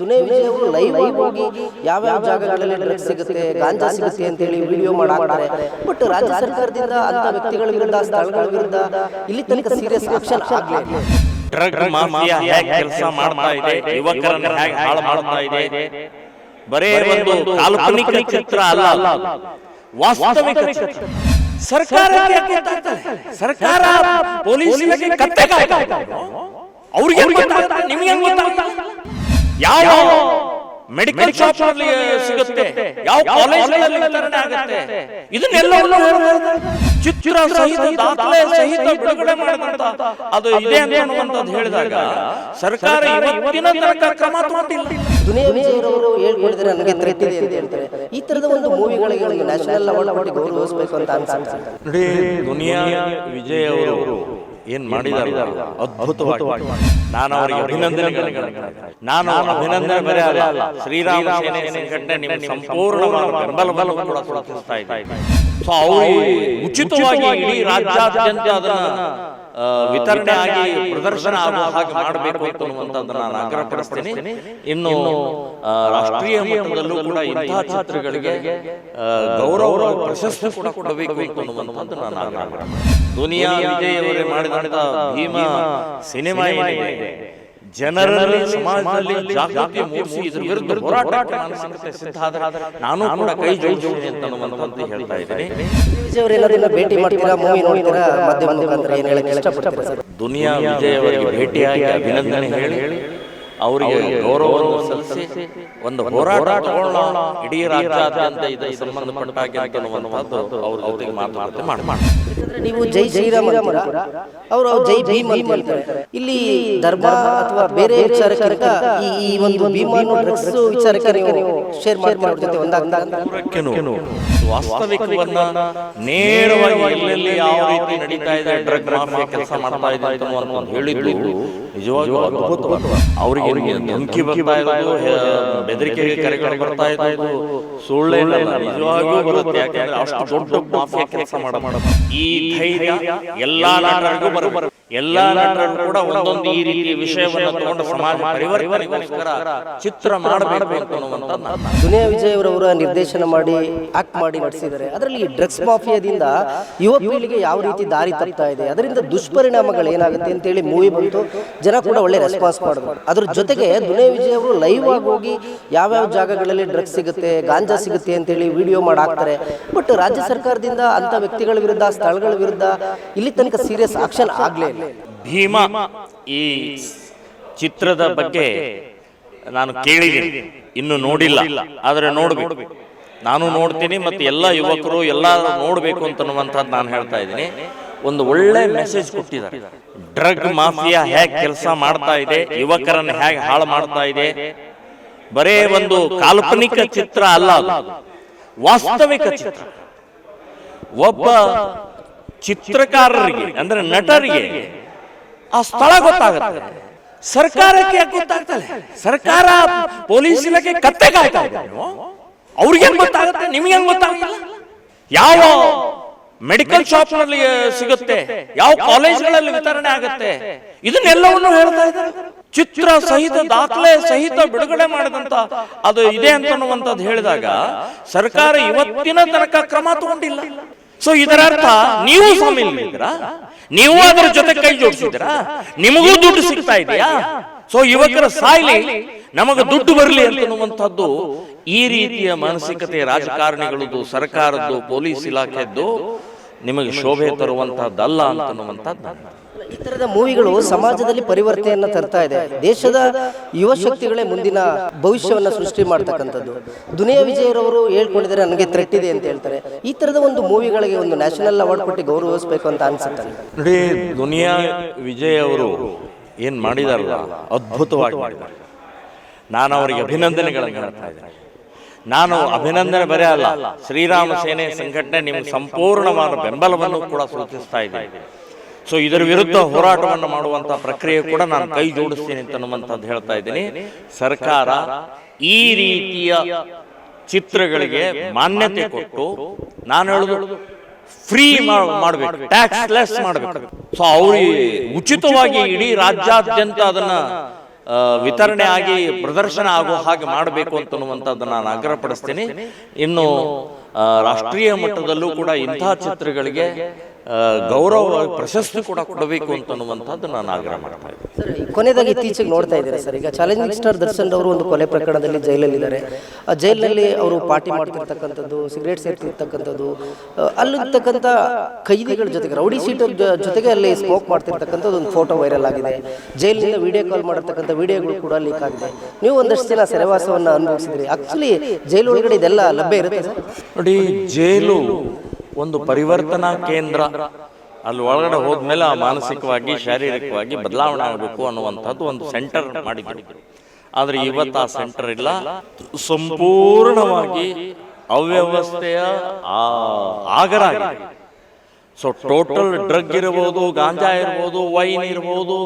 ದುನೇ ವಿಜಯ್ ಅವರು ಲೈವ್ ಆಗಿ ಯಾವ ಯಾವ ಜಾಗಗಳಲ್ಲಿ ಡ್ರಗ್ಸ್ ಸಿಗುತ್ತೆ ಗಾಂಜಾ ಸಿಗುತ್ತೆ ಅಂತ ಹೇಳಿ ವಿಡಿಯೋ ಮಾಡಾಕ್ತಾರೆ. ಬಟ್ ರಾಜ್ಯ ಸರ್ಕಾರದಿಂದ ಅಂತ ವ್ಯಕ್ತಿಗಳ ವಿರುದ್ಧ ಸ್ಥಳಗಳ ವಿರುದ್ಧ ಇಲ್ಲಿ ತನಕ ಸೀರಿಯಸ್ ಆಕ್ಷನ್ ಆಗ್ಲೇ ಡ್ರಗ್ ಮಾಫಿಯಾ ಹೇಗೆ ಕೆಲಸ ಮಾಡ್ತಾ ಇದೆ ಯುವಕರನ್ನ ಹೇಗೆ ಹಾಳು ಮಾಡ್ತಾ ಇದೆ. ಬರೇ ಒಂದು ಕಾಲ್ಪನಿಕ ಚಿತ್ರ ಅಲ್ಲ. ವಾಸ್ತವಿಕ ಚಿತ್ರ. ಸರ್ಕಾರಕ್ಕೆ ಗೊತ್ತಾಗ್ತದೆ. ಸರ್ಕಾರ ಪೊಲೀಸ್ ಇಲಾಖೆ ಕತ್ತೆ. ಅವ್ರಿಗೆ ನಿಮಗೆ ಹೆಂಗ್ ಗೊತ್ತಾಗುತ್ತೆ? ಯಾವ ಮೆಡಿಕಲ್ ಶಾಪ್ ಅಲ್ಲಿ ಸಿಗುತ್ತೆ? ಯಾವ ಕಾಲೇಜ್ಗಳಲ್ಲಿ ವಿತರಣೆ ಆಗುತ್ತೆ? ಇದನ್ನೆಲ್ಲವನ್ನು. ಚಿತ್ರ ಸಹಿತ ದಾಖಲೆ ಸಹಿತ ಬಿಡುಗಡೆ ಮಾಡಿದಂತ ಅದು ಇದೆ ಅಂತ ಅನ್ನುವಂಥದ್ದು ಹೇಳಿದಾಗ ಸರ್ಕಾರ ಇವತ್ತಿನ ತನಕ ಕ್ರಮ ತಗೊಂಡಿಲ್ಲ ದುನಿಯಾ ವಿಜಯ್ ಅವರು ಹೇಳ್ಕೊಂಡಿದ್ರೆ ನನಗೆ ಇದೆ ಅಂತ ಹೇಳ್ತಾರೆ. ಈ ತರದ ಒಂದು ಮೂವಿಗಳಿಗೆ ನ್ಯಾಷನಲ್ ಅವಾರ್ಡ್ ಕೊಟ್ಟು ಗೌರವಿಸಬೇಕು ಅಂತ ಅನ್ಸುತ್ತೆ. ನೋಡಿ ದುನಿಯಾ ವಿಜಯ್ ಅವರು ಏನ್ ಮಾಡಿದಾರ ಅದ್ಭುತವಾಗಿ. ನಾನು ಅವರಿಗೆ ಅಭಿನಂದನೆ ನಾನು ಅಭಿನಂದನೆ ಬರೇ ಅಲ್ಲ ಶ್ರೀರಾಮ ಸೇನೆ ಸಂಘಟನೆ ನಿಮಗೆ ಸಂಪೂರ್ಣವಾದ ಬೆಂಬಲವನ್ನು ಕೂಡ ಸೂಚಿಸ್ತಾ ಇದ್ದೀನಿ ಸೊ ಅವರು ಉಚಿತವಾಗಿ ಇಡೀ ರಾಜ್ಯಾದ್ಯಂತ ಅದನ್ನ ವಿತರಣೆ ಆಗಿ ಪ್ರದರ್ಶನ ಆಗುವ ಹಾಗೆ ಮಾಡಬೇಕು ಅಂತ ನಾನು ಆಗ್ರಹಪಡಿಸ್ತೀನಿ ಇನ್ನು ರಾಷ್ಟ್ರೀಯ ಮಟ್ಟದಲ್ಲೂ ಕೂಡ ಇಂತಹ ಚಿತ್ರಗಳಿಗೆ ಆ, ಗೌರವ ಪ್ರಶಸ್ತಿ ಕೂಡ ಕೊಡಬೇಕು ಅನ್ನುವಂಥದ್ದು ನಾನು ಆಗ್ರಹ ದುನಿಯಾ ವಿಜಯ್ ಅವರೇ ಮಾಡಿದಂತ ಭೀಮಾ ಸಿನಿಮಾ ಏನಿದೆ? ಜನರಲ್ಲಿ ಸಮಾಜದಲ್ಲಿ ಜಾಗೃತಿ ಮೂಡಿಸಿ ಇದ್ರ ವಿರುದ್ಧ ಹೋರಾಟ ಸಿದ್ಧ ಆದ್ರೆ ನಾನು ಕೂಡ ಕೈ ಜೋಡಿಸಿ ಅಂತ ಅನ್ನುವಂಥದ್ದು ಹೇಳ್ತಾ ಇದ್ದೀನಿ. ದುನೇ ವಿಜಯ್ ಅವರು ಏನಾದ್ರು ಭೇಟಿ ಮಾಡ್ತೀರಾ ಮೂವಿ ನೋಡ್ತೀರಾ ಮಾಧ್ಯಮ ಮುಖಾಂತರ ಏನ್ ಹೇಳಕ್ಕೆ ಇಷ್ಟಪಡ್ತೀರಾ? ದುನಿಯಾ ವಿಜಯ್ ಅವರಿಗೆ ಭೇಟಿಯಾಗಿ ಅಭಿನಂದನೆ ಹೇಳಿ. ಅವರಿಗೆ ಗೌರವವನ್ನು ಸಲ್ಲಿಸಿ ಒಂದು ಹೋರಾಟ ಇಡೀ ರಾಜ್ಯಾದ್ಯಂತ ಇದಕ್ಕೆ ಸಂಬಂಧಪಟ್ಟ ಹಾಗೆ ಅಂತ ಅನ್ನುವಂಥದ್ದು ಅವ್ರ ಜೊತೆಗೆ ಮಾತುಕತೆ ಮಾಡಿ ಮಾಡಿ ನೀವು ಜೈ ಶ್ರೀರಾಮ್ ಅವರು ಜೈ ಭೀಮ್ ಅಂತ ಹೇಳ್ತಾರೆ. ಇಲ್ಲಿ ಧರ್ಮ ಅಥವಾ ಬೇರೆ ವಿಚಾರಕ್ಕಿಂತ ಈ ಈ ಒಂದು ಭೀಮನ್ನು ಡ್ರಗ್ಸ್ ವಿಚಾರಕ್ಕೆ ನೀವು ಶೇರ್ ಮಾಡಿ ಅವ್ರ ಜೊತೆ ಒಂದಾಗ್ತಾ ವಾಸ್ತವಿಕವನ್ನ ನೇರವಾಗಿ ಎಲ್ಲೆಲ್ಲಿ ಯಾವ ರೀತಿ ನಡೀತಾ ಇದೆ ಡ್ರಗ್ ಮಾಫಿಯಾ ಕೆಲಸ ಮಾಡ್ತಾ ಇದೆ ಅಂತ ಹೇಳಿದ್ರು ನಿಜವಾಗ್ಲೂ ಅವರಿಗೆ ಧಮಕಿ ಬರ್ತಾ ಇರೋದು ಬೆದರಿಕೆ ಕರೆಗಳು ಬರ್ತಾ ಇದ್ದು ಸುಳ್ಳೇನಲ್ಲ ನಿಜವಾಗ್ಲೂ ಬರುತ್ತೆ. ಯಾಕಂದ್ರೆ ಅಷ್ಟು ದೊಡ್ಡ ಮಾಫಿಯಾ ಕೆಲಸ ಮಾಡ ಈ ಧೈರ್ಯ ಎಲ್ಲಾ ನಾಡರಿಗೂ ಬರಬಾರದು ಎಲ್ಲಾ ಕೂಡ ಒಂದೊಂದು ಈ ರೀತಿಯ ವಿಷಯವನ್ನು ತಗೊಂಡು ಸಮಾಜ ಪರಿವರ್ತನೆಗೋಸ್ಕರ ಚಿತ್ರ ಮಾಡಬೇಕು ಅಂತ ದುನಿಯಾ ವಿಜಯ್ ಅವರವರ ನಿರ್ದೇಶನ ಮಾಡಿ ಆಕ್ಟ್ ಮಾಡಿ ನಡೆಸಿದ್ದಾರೆ. ಅದರಲ್ಲಿ ಡ್ರಗ್ಸ್ ಮಾಫಿಯಾದಿಂದ ಯುವ ಪೀಳಿಗೆ ಯಾವ ರೀತಿ ದಾರಿ ತಪ್ತಾ ಇದೆ? ಅದರಿಂದ ದುಷ್ಪರಿಣಾಮಗಳು ಏನಾಗುತ್ತೆ ಅಂತ ಹೇಳಿ ಮೂವಿ ಬಂತು. ಜನ ಕೂಡ ಒಳ್ಳೆ ರೆಸ್ಪಾನ್ಸ್ ಮಾಡಿದ್ರು ಅದ್ರ ಜೊತೆಗೆ ದುನಿಯಾ ವಿಜಯ್ ಅವರು ಲೈವ್ ಆಗಿ ಹೋಗಿ ಯಾವ್ಯಾವ ಜಾಗಗಳಲ್ಲಿ ಡ್ರಗ್ಸ್ ಸಿಗುತ್ತೆ ಗಾಂಜಾ ಸಿಗುತ್ತೆ ಅಂತ ಹೇಳಿ ವಿಡಿಯೋ ಮಾಡಿ ಹಾಕ್ತಾರೆ ಬಟ್ ರಾಜ್ಯ ಸರ್ಕಾರದಿಂದ ಅಂತ ವ್ಯಕ್ತಿಗಳ ವಿರುದ್ಧ ಸ್ಥಳಗಳ ವಿರುದ್ಧ ಇಲ್ಲಿ ತನಕ ಸೀರಿಯಸ್ ಆಕ್ಷನ್ ಆಗಲೇ ಇಲ್ಲ ಭೀಮ ಈ ಚಿತ್ರದ ಬಗ್ಗೆ ನಾನು ಕೇಳಿದ್ದೀನಿ. ಇನ್ನು ನೋಡಿಲ್ಲ. ಆದರೆ ನೋಡಬೇಕು. ನಾನು ನೋಡ್ತೀನಿ ಮತ್ತೆ ಎಲ್ಲ ಯುವಕರು ಎಲ್ಲ ನೋಡ್ಬೇಕು ಅಂತನ್ನುವಂಥದ್ದು ನಾನು ಹೇಳ್ತಾ ಇದ್ದೀನಿ. ಒಂದು ಒಳ್ಳೆ ಮೆಸೇಜ್ ಕೊಟ್ಟಿದ್ದಾರೆ. ಡ್ರಗ್ ಮಾಫಿಯಾ ಹೇಗೆ ಕೆಲಸ ಮಾಡ್ತಾ ಇದೆ? ಯುವಕರನ್ನು ಹೇಗೆ ಹಾಳು ಮಾಡ್ತಾ ಇದೆ? ಬರೇ ಒಂದು ಕಾಲ್ಪನಿಕ ಚಿತ್ರ ಅಲ್ಲ ಅದು. ವಾಸ್ತವಿಕ ಚಿತ್ರ. ಒಬ್ಬ ಚಿತ್ರಕಾರರಿಗೆ, ಅಂದ್ರೆ ನಟರಿಗೆ ಆ ಸ್ಥಳ ಗೊತ್ತಾಗುತ್ತೆ. ಸರ್ಕಾರಕ್ಕೆ ಗೊತ್ತಾಗ್ತದೆ? ಸರ್ಕಾರ ಪೊಲೀಸ್ ಇಲಾಖೆ ಕತ್ತೆ ಕಾಯ್ತಾ ಇದೆ ಅವ್ರಿಗೆ ಗೊತ್ತಾಗುತ್ತೆ? ನಿಮ್ಗೆ ಗೊತ್ತಾಗುತ್ತೆ ಯಾವ ಮೆಡಿಕಲ್ ಶಾಪ್ನಲ್ಲಿ ಸಿಗುತ್ತೆ? ಯಾವ ಕಾಲೇಜ್ಗಳಲ್ಲಿ ವಿತರಣೆ ಆಗುತ್ತೆ? ಇದನ್ನೆಲ್ಲವನ್ನು ಹೇಳ್ತಾ ಇದ್ದಾರೆ. ಚಿತ್ರ ಸಹಿತ, ದಾಖಲೆ ಸಹಿತ ಬಿಡುಗಡೆ ಮಾಡಿದಂತ ಅದು ಇದೆ ಅಂತ ಹೇಳಿದಾಗ ಸರ್ಕಾರ ಇವತ್ತಿನ ತನಕ ಕ್ರಮ ತಗೊಂಡಿಲ್ಲ. ಸೊ ಇದರ ಅರ್ಥ ನೀವು ಸ್ವಾಮಿ ನೀವು ಅದರ ಜೊತೆ ಕೈ ಜೋಡಿಸಿದ್ರಾ ನಿಮಗೂ ದುಡ್ಡು ಸಿಗ್ತಾ ಇದೆಯಾ? ಸೊ ಯುವಕರ ಸಾಯ್ಲಿ ನಮಗೆ ದುಡ್ಡು ಬರಲಿ ಅಂತನ್ನುವಂಥದ್ದು ಈ ರೀತಿಯ ಮಾನಸಿಕತೆ ರಾಜಕಾರಣಿಗಳದ್ದು, ಸರ್ಕಾರದ್ದು, ಪೊಲೀಸ್ ಇಲಾಖೆದ್ದು ನಿಮಗೆ ಶೋಭೆ ತರುವಂತಹದ್ದಲ್ಲ ಅಂತನ್ನುವಂಥದ್ದು ಈ ತರದ ಮೂವಿಗಳು ಸಮಾಜದಲ್ಲಿ ಪರಿವರ್ತನೆಯನ್ನು ತರ್ತಾ ಇದೆ. ದೇಶದ ಯುವ ಶಕ್ತಿಗಳೇ ಮುಂದಿನ ಭವಿಷ್ಯವನ್ನ ಸೃಷ್ಟಿ ಮಾಡ್ತಕ್ಕಂಥದ್ದು. ದುನಿಯಾ ವಿಜಯರವರು ಹೇಳ್ಕೊಂಡಿದ್ದಾರೆ, ನನಗೆ ಥ್ರೆಟ್ ಇದೆ ಅಂತ ಹೇಳ್ತಾರೆ. ಈ ತರದ ಒಂದು ಮೂವಿಗಳಿಗೆ ಒಂದು ನ್ಯಾಷನಲ್ ಅವಾರ್ಡ್ ಕೊಟ್ಟು ಗೌರವಿಸಬೇಕು ಅಂತ ಅನ್ಸುತ್ತೆ. ನೋಡಿ, ದುನಿಯಾ ವಿಜಯ್ ಅವರು ಏನು ಮಾಡಿದಾರಲ್ಲ, ಅದ್ಭುತವಾಗಿ ಮಾಡಿದ್ದಾರೆ. ನಾನು ಅವರಿಗೆ ಅಭಿನಂದನೆಗಳನ್ನು ಹೇಳ್ತಾ ಇದ್ದೇನೆ. ನಾನು ಅಭಿನಂದನೆ ಬರೇ ಅಲ್ಲ, ಶ್ರೀರಾಮ ಸೇನೆ ಸಂಘಟನೆ ನಿಮ್ಗೆ ಸಂಪೂರ್ಣವಾದ ಬೆಂಬಲವನ್ನು ಕೂಡ ಸೂಚಿಸ್ತಾ ಇದ್ದೀನಿ. ಸೊ ಇದರ ವಿರುದ್ಧ ಹೋರಾಟವನ್ನು ಮಾಡುವಂತ ಪ್ರಕ್ರಿಯೆ ಕೂಡ ನಾನು ಕೈ ಜೋಡಿಸ್ತೀನಿ ಅಂತ ಅನ್ನುವಂಥದ್ದು ಹೇಳ್ತಾ ಇದ್ದೀನಿ. ಸರ್ಕಾರ ಈ ರೀತಿಯ ಚಿತ್ರಗಳಿಗೆ ಮಾನ್ಯತೆ ಕೊಟ್ಟು ನಾನು ಹೇಳುದು ಫ್ರೀ ಮಾಡಬೇಕು. ಟ್ಯಾಕ್ಸ್ ಲೆಸ್ ಮಾಡಬೇಕು. ಸೊ ಅವ್ರಿಗೆ ಉಚಿತವಾಗಿ ಇಡೀ ರಾಜ್ಯಾದ್ಯಂತ ಅದನ್ನ ವಿತರಣೆ ಆಗಿ ಪ್ರದರ್ಶನ ಆಗೋ ಹಾಗೆ ಮಾಡಬೇಕು ಅಂತನ್ನುವಂಥದ್ದನ್ನು ನಾನು ಆಗ್ರಹಪಡಿಸ್ತೀನಿ. ಇನ್ನು ರಾಷ್ಟ್ರೀಯ ಮಟ್ಟದಲ್ಲೂ ಕೂಡ ಇಂಥ ಚಿತ್ರಗಳಿಗೆ ಗೌರವ ಪ್ರಶಸ್ತಿ ಕೂಡ ಕೊಡಬೇಕು ಅಂತ ಅನ್ನುವಂಥದ್ದು ನಾನು ಆಗ್ರಹ ಮಾಡ್ತಾ ಇದ್ದೀನಿ. ಕೊನೆಯದಾಗಿ ಇತ್ತೀಚೆಗೆ ನೋಡ್ತಾ ಇದ್ದಾರೆ ಸರ್? ಈಗ ಚಾಲೆಂಜಿಂಗ್ ಸ್ಟಾರ್ ದರ್ಶನ್ ಅವರು ಒಂದು ಕೊಲೆ ಪ್ರಕರಣದಲ್ಲಿ ಜೈಲಲ್ಲಿದ್ದಾರೆ. ಆ ಜೈಲಿನಲ್ಲಿ ಅವರು ಪಾರ್ಟಿ ಮಾಡ್ತಿರ್ತಕ್ಕಂಥದ್ದು ಸಿಗರೇಟ್ ಸೇರ್ತಿರ್ತಕ್ಕಂಥದ್ದು ಅಲ್ಲಿರ್ತಕ್ಕಂಥ ಕೈದಿಗಳ ಜೊತೆಗೆ ರೌಡಿ ಸೀಟರ್ ಜೊತೆಗೆ ಅಲ್ಲಿ ಸ್ಮೋಕ್ ಮಾಡ್ತಿರ್ತಕ್ಕಂಥದ್ದು ಒಂದು ಫೋಟೋ ವೈರಲ್ ಆಗಿದೆ. ಜೈಲಿನಿಂದ ವಿಡಿಯೋ ಕಾಲ್ ಮಾಡಿರ್ತಕ್ಕಂಥ ವಿಡಿಯೋಗಳು ಕೂಡ ಲೀಕ್ ಆಗಿದೆ. ನೀವು ಒಂದಷ್ಟು ಜನ ಸೆರೆವಾಸವನ್ನು ಅನುಭವಿಸಿದ್ರಿ. ಆಕ್ಚುಲಿ ಜೈಲು ಒಳಗಡೆ ಇದೆಲ್ಲ ಲಭ್ಯ ಇರುತ್ತೆ ಸರ್? ನೋಡಿ ಜೈಲು ಒಂದು ಪರಿವರ್ತನಾ ಕೇಂದ್ರ. ಅಲ್ಲಿ ಒಳಗಡೆ ಹೋದ್ಮೇಲೆ ಆ ಮಾನಸಿಕವಾಗಿ ಶಾರೀರಿಕವಾಗಿ ಬದಲಾವಣೆ ಆಗಬೇಕು ಅನ್ನುವಂಥದ್ದು ಒಂದು ಸೆಂಟರ್ ಮಾಡಿದ್ರು. ಆದರೆ ಇವತ್ತು ಆ ಸೆಂಟರ್ ಇಲ್ಲ. ಸಂಪೂರ್ಣವಾಗಿ ಅವ್ಯವಸ್ಥೆಯ ಆಗರ ಸೊ ಟೋಟಲ್ ಡ್ರಗ್ ಇರಬಹುದು ಗಾಂಜಾ ಇರ್ಬೋದು ವೈನ್ ಇರ್ಬೋದು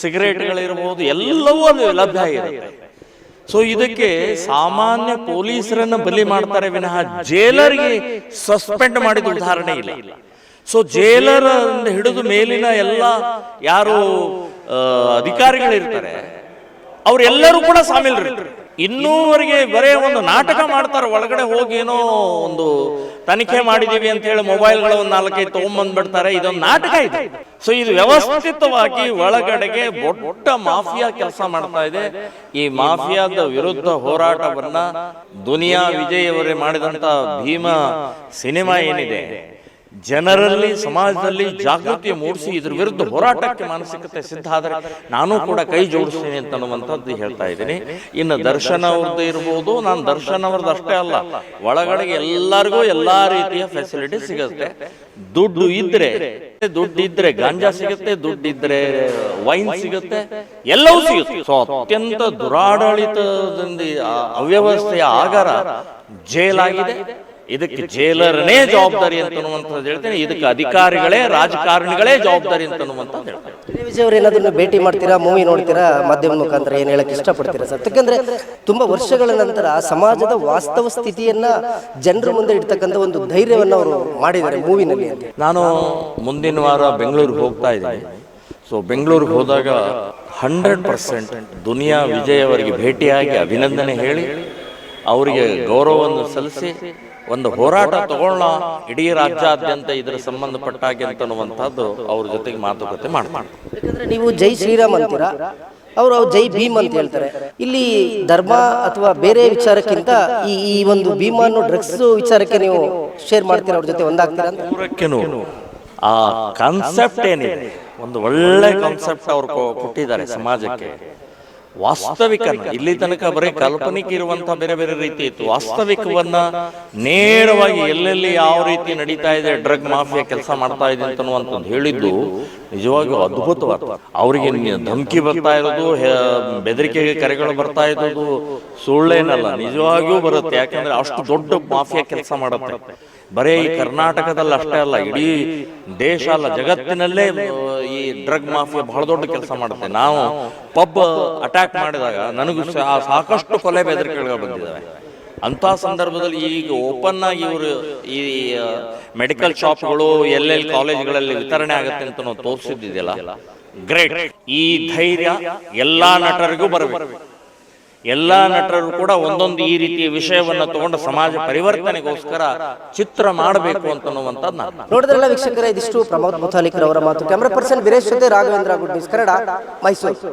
ಸಿಗರೇಟ್ಗಳಿರ್ಬೋದು ಎಲ್ಲವೂ ಅಲ್ಲಿ ಲಭ್ಯ ಇರುತ್ತೆ. ಸೊ ಇದಕ್ಕೆ ಸಾಮಾನ್ಯ ಪೊಲೀಸರನ್ನ ಬಲಿ ಮಾಡ್ತಾರೆ ವಿನಃ ಜೈಲರ್ಗೆ ಸಸ್ಪೆಂಡ್ ಮಾಡಿದ ಉದಾಹರಣೆ ಇಲ್ಲ. ಸೊ ಜೈಲರ್ ಹಿಡಿದು ಮೇಲಿನ ಎಲ್ಲ ಯಾರು ಅಧಿಕಾರಿಗಳಿರ್ತಾರೆ. ಅವರೆಲ್ಲರೂ ಕೂಡ ಸಾಮಿಲ್ರಿರ್ತಾರೆ. ಇನ್ನೂವರೆಗೆ ಬರೇ ಒಂದು ನಾಟಕ ಮಾಡ್ತಾರೆ, ಒಳಗಡೆ ಹೋಗಿ ಏನೋ ಒಂದು ತನಿಖೆ ಮಾಡಿದೀವಿ ಅಂತ ಹೇಳಿ ಮೊಬೈಲ್ಗಳು ಒಂದು ನಾಲ್ಕೈದು ತಗೊಂಡ್ಬಂದ್ಬಿಡ್ತಾರೆ ಇದೊಂದು ನಾಟಕ ಇದೆ. ಸೊ ಇದು ವ್ಯವಸ್ಥಿತವಾಗಿ ಒಳಗಡೆಗೆ ದೊಡ್ಡ ಮಾಫಿಯಾ ಕೆಲಸ ಮಾಡ್ತಾ ಇದೆ. ಈ ಮಾಫಿಯಾದ ವಿರುದ್ಧ ಹೋರಾಟವನ್ನ ದುನಿಯಾ ವಿಜಯ್ ಅವರೇ ಮಾಡಿದಂತ ಭೀಮಾ ಸಿನಿಮಾ ಏನಿದೆ? ಜನರಲ್ಲಿ ಸಮಾಜದಲ್ಲಿ ಜಾಗೃತಿ ಮೂಡಿಸಿ ಇದ್ರ ವಿರುದ್ಧ ಹೋರಾಟಕ್ಕೆ ಮಾನಸಿಕತೆ ಸಿದ್ಧ ಆದರೆ ನಾನು ಕೂಡ ಕೈ ಜೋಡಿಸ್ತೀನಿ ಅಂತ ಅನ್ನುವಂಥದ್ದು ಹೇಳ್ತಾ ಇದ್ದೀನಿ. ಇನ್ನು ದರ್ಶನ ಅವ್ರದ್ದು ಇರ್ಬೋದು ನಾನು ದರ್ಶನ ಅವ್ರದ್ದು ಅಷ್ಟೇ ಅಲ್ಲ. ಒಳಗಡೆಗೆ ಎಲ್ಲರಿಗೂ ಎಲ್ಲಾ ರೀತಿಯ ಫೆಸಿಲಿಟಿ ಸಿಗುತ್ತೆ. ದುಡ್ಡು ಇದ್ರೆ ದುಡ್ಡು ಇದ್ರೆ ಗಾಂಜಾ ಸಿಗುತ್ತೆ ದುಡ್ಡು ಇದ್ರೆ ವೈನ್ ಸಿಗುತ್ತೆ ಎಲ್ಲವೂ ಸಿಗುತ್ತೆ. ಸೊ ಅತ್ಯಂತ ದುರಾಡಳಿತದಿಂದ ಅವ್ಯವಸ್ಥೆಯ ಆಗರ ಜೈಲಾಗಿದೆ. ಇದಕ್ಕೆ ಜೇಲರ್ನೇ ಜವಾಬ್ದಾರಿ ಅಂತ ಹೇಳ್ತೇನೆ. ಇದಕ್ಕೆ ಅಧಿಕಾರಿಗಳೇ ರಾಜಕಾರಣಿಗಳೇ ಜವಾಬ್ದಾರಿ ಅಂತ ಹೇಳ್ತೇನೆ. ವಿಜಯ್ ಅವ್ರು ಏನಾದ್ರು ಭೇಟಿ ಮಾಡ್ತೀರಾ ಮೂವಿ ನೋಡ್ತೀರಾ ಮಾಧ್ಯಮ ಮುಖಾಂತರ ಏನ್ ಹೇಳಕ್ ಇಷ್ಟಪಡ್ತೀರಾ ಸರ್? ಯಾಕಂದ್ರೆ ತುಂಬಾ ವರ್ಷಗಳ ನಂತರ ಸಮಾಜದ ವಾಸ್ತವ ಸ್ಥಿತಿಯನ್ನ ಜನರ ಮುಂದೆ ಇಡ್ತಕ್ಕಂತ ಒಂದು ಧೈರ್ಯವನ್ನು ಅವರು ಮಾಡಿದ್ದಾರೆ ಮೂವಿನಲ್ಲಿ ನಾನು ಮುಂದಿನ ವಾರ ಬೆಂಗಳೂರಿಗೆ ಹೋಗ್ತಾ ಇದ್ದೀನಿ. ಸೊ ಬೆಂಗಳೂರಿಗೆ ಹೋದಾಗ ಹಂಡ್ರೆಡ್ ಪರ್ಸೆಂಟ್ ದುನಿಯಾ ವಿಜಯ್ ಅವರಿಗೆ ಭೇಟಿಯಾಗಿ ಅಭಿನಂದನೆ ಹೇಳಿ ಅವರಿಗೆ ಗೌರವವನ್ನು ಸಲ್ಲಿಸಿ ಒಂದು ಹೋರಾಟ ತಗೊಳ್ಳೋಣ ಇಡೀ ರಾಜ್ಯಾದ್ಯಂತ ಇದರ ಸಂಬಂಧಪಟ್ಟಾಗೆ ಅಂತ ಅನ್ನುವಂಥದ್ದು ಅವ್ರ ಜೊತೆಗೆ ಮಾತುಕತೆ ಮಾಡ್ತಾರೆ. ನೀವು ಜೈ ಶ್ರೀರಾಮ್ ಅಂತೀರಾ? ಅವರು ಜೈ ಭೀಮ್ ಅಂತ ಹೇಳ್ತಾರೆ. ಇಲ್ಲಿ ಧರ್ಮ ಅಥವಾ ಬೇರೆ ವಿಚಾರಕ್ಕಿಂತ ಈ ಈ ಒಂದು ಭೀಮ ಅನ್ನೋ ಡ್ರಗ್ಸ್ ವಿಚಾರಕ್ಕೆ ನೀವು ಶೇರ್ ಮಾಡ್ತೀರಾ ಅವ್ರ ಜೊತೆ ಒಂದಾಗ್ತೀರಾ ಆ ಕಾನ್ಸೆಪ್ಟ್ ಏನಿದೆ? ಒಂದು ಒಳ್ಳೆ ಕಾನ್ಸೆಪ್ಟ್ ಅವ್ರು ಕೊಟ್ಟಿದ್ದಾರೆ ಸಮಾಜಕ್ಕೆ. ವಾಸ್ತವಿಕ ಇಲ್ಲಿ ತನಕ ಬರೀ ಕಾಲ್ಪನಿಕ ಇರುವಂತ ಬೇರೆ ಬೇರೆ ರೀತಿ ಇತ್ತು. ವಾಸ್ತವಿಕವನ್ನ ನೇರವಾಗಿ ಎಲ್ಲೆಲ್ಲಿ ಯಾವ ರೀತಿ ನಡೀತಾ ಇದೆ ಡ್ರಗ್ ಮಾಫಿಯಾ ಕೆಲಸ ಮಾಡ್ತಾ ಇದೆ ಅಂತ ಹೇಳಿದ್ದು ನಿಜವಾಗಿಯೂ ಅದ್ಭುತವಾದ ಅವರಿಗೆ ಧಮಕಿ ಬರ್ತಾ ಇರೋದು ಬೆದರಿಕೆ ಬೆದರಿಕೆಗೆ ಕರೆಗಳು ಬರ್ತಾ ಇರೋದು ಸುಳ್ಳೇನಲ್ಲ ನಿಜವಾಗಿಯೂ ಬರುತ್ತೆ. ಯಾಕಂದ್ರೆ ಅಷ್ಟು ದೊಡ್ಡ ಮಾಫಿಯಾ ಕೆಲಸ ಮಾಡುತ್ತೆ. ಬರೀ ಈ ಕರ್ನಾಟಕದಲ್ಲಿ ಅಷ್ಟೇ ಅಲ್ಲ ಇಡೀ ದೇಶ ಅಲ್ಲ ಜಗತ್ತಿನಲ್ಲೇ ಈ ಡ್ರಗ್ ಮಾಫಿಯಾ ಬಹಳ ದೊಡ್ಡ ಕೆಲಸ ಮಾಡುತ್ತೆ. ನಾವು ಪಬ್ ಅಟ್ಯಾಕ್ ಮಾಡಿದಾಗ ನನಗೂ ಸಾಕಷ್ಟು ಕೊಲೆ ಬೆದರಿಕೆಗಳು ಬಂದಿದ್ದಾವೆ. ಅಂತ ಸಂದರ್ಭದಲ್ಲಿ ಈಗ ಓಪನ್ ಆಗಿ ಇವರು ಈ ಮೆಡಿಕಲ್ ಶಾಪ್ಗಳು ಎಲ್ಲೆಲ್ಲಿ ಕಾಲೇಜ್ಗಳಲ್ಲಿ ವಿತರಣೆ ಆಗುತ್ತೆ ಅಂತ ನಾವು ತೋರಿಸಿದ್ದಿದೆಯಲ್ಲ? ಗ್ರೇಟ್ ಈ ಧೈರ್ಯ ಎಲ್ಲಾ ನಟರಿಗೂ ಬರಬೇಕು. ಎಲ್ಲಾ ನಟರು ಕೂಡ ಒಂದೊಂದು ಈ ರೀತಿಯ ವಿಷಯವನ್ನ ತಗೊಂಡು ಸಮಾಜ ಪರಿವರ್ತನೆಗೋಸ್ಕರ ಚಿತ್ರ ಮಾಡಬೇಕು ಅಂತ ಅನ್ನುವಂಥದ್ದು ನೋಡಿದ್ರೆಲ್ಲ ವೀಕ್ಷಕರ ಇದಿಷ್ಟು ಪ್ರಮೋದ್ ಮುತಾಲಿಕರ್ ಅವರ ಮಾತು ಕ್ಯಾಮರಾ ಪರ್ಸನ್ ವೀರೇಶ್ ಜೊತೆ ರಾಘವೇಂದ್ರ ಗುಡ್ ನ್ಯೂಸ್ ಕನ್ನಡ ಮೈಸೂರು.